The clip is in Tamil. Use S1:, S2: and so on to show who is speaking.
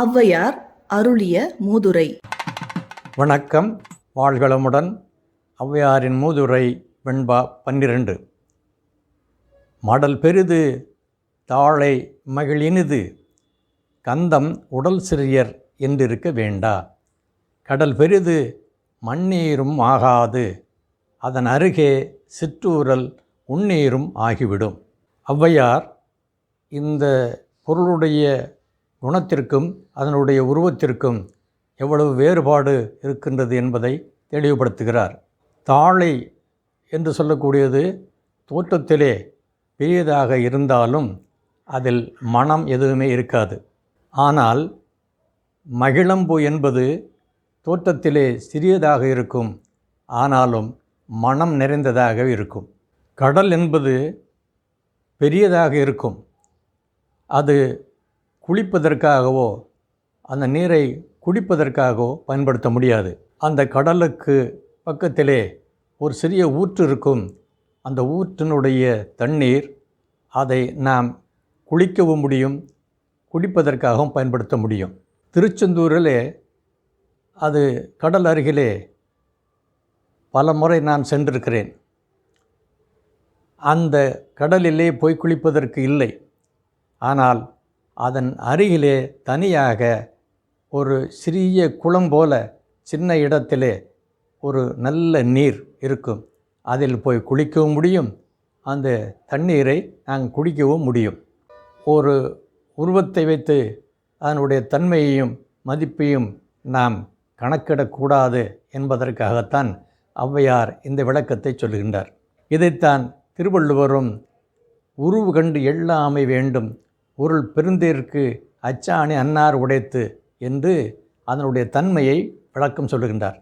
S1: ஔவையார் அருளிய மூதுரை.
S2: வணக்கம். வாழ்களமுடன் ஔவையாரின் மூதுரை வெண்பா பன்னிரண்டு. மடல் பெரிது தாழை மகிழினிது கந்தம் உடல் சிறியர் என்றிருக்க வேண்டா. கடல் பெரிது மண்ணீரும் ஆகாது. அதன் அருகே சிற்றூரல் உண்ணீரும் ஆகிவிடும். ஔவையார் இந்த பொருளுடைய குணத்திற்கும் அதனுடைய உருவத்திற்கும் எவ்வளவு வேறுபாடு இருக்கின்றது என்பதை தெளிவுபடுத்துகிறார். தாழை என்று சொல்லக்கூடியது தோற்றத்திலே பெரியதாக இருந்தாலும் அதில் மனம் எதுவுமே இருக்காது. ஆனால் மகிழம்பு என்பது தோற்றத்திலே சிறியதாக இருக்கும் ஆனாலும் மனம் நிறைந்ததாக இருக்கும். கடல் என்பது பெரியதாக இருக்கும். அது குளிப்பதற்காகவோ அந்த நீரை குடிப்பதற்காகவோ பயன்படுத்த முடியாது. அந்த கடலுக்கு பக்கத்திலே ஒரு சிறிய ஊற்று இருக்கும். அந்த ஊற்றினுடைய தண்ணீர் அதை நாம் குளிக்கவும் முடியும் குடிப்பதற்காகவும் பயன்படுத்த முடியும். திருச்செந்தூரிலே அது கடல் அருகிலே பல முறை நான் சென்றிருக்கிறேன். அந்த கடலிலே போய் குளிப்பதற்கு இல்லை. ஆனால் அதன் அருகிலே தனியாக ஒரு சிறிய குளம் போல சின்ன இடத்திலே ஒரு நல்ல நீர் இருக்கும். அதில் போய் குளிக்கவும் முடியும். அந்த தண்ணீரை நாங்கள் குடிக்கவும் முடியும். ஒரு உருவத்தை வைத்து அதனுடைய தன்மையையும் மதிப்பையும் நாம் கணக்கிடக்கூடாது என்பதற்காகத்தான் ஔவையார் இந்த விளக்கத்தை சொல்கின்றார் இதைத்தான் திருவள்ளுவரும் உருவு கண்டு எள்ளாமை வேண்டும் உருள் பெருந்தேற்கு அச்சாணி அன்னார் உடைத்து என்று அதனுடைய தன்மையை விளக்கம் சொல்லுகின்றார்.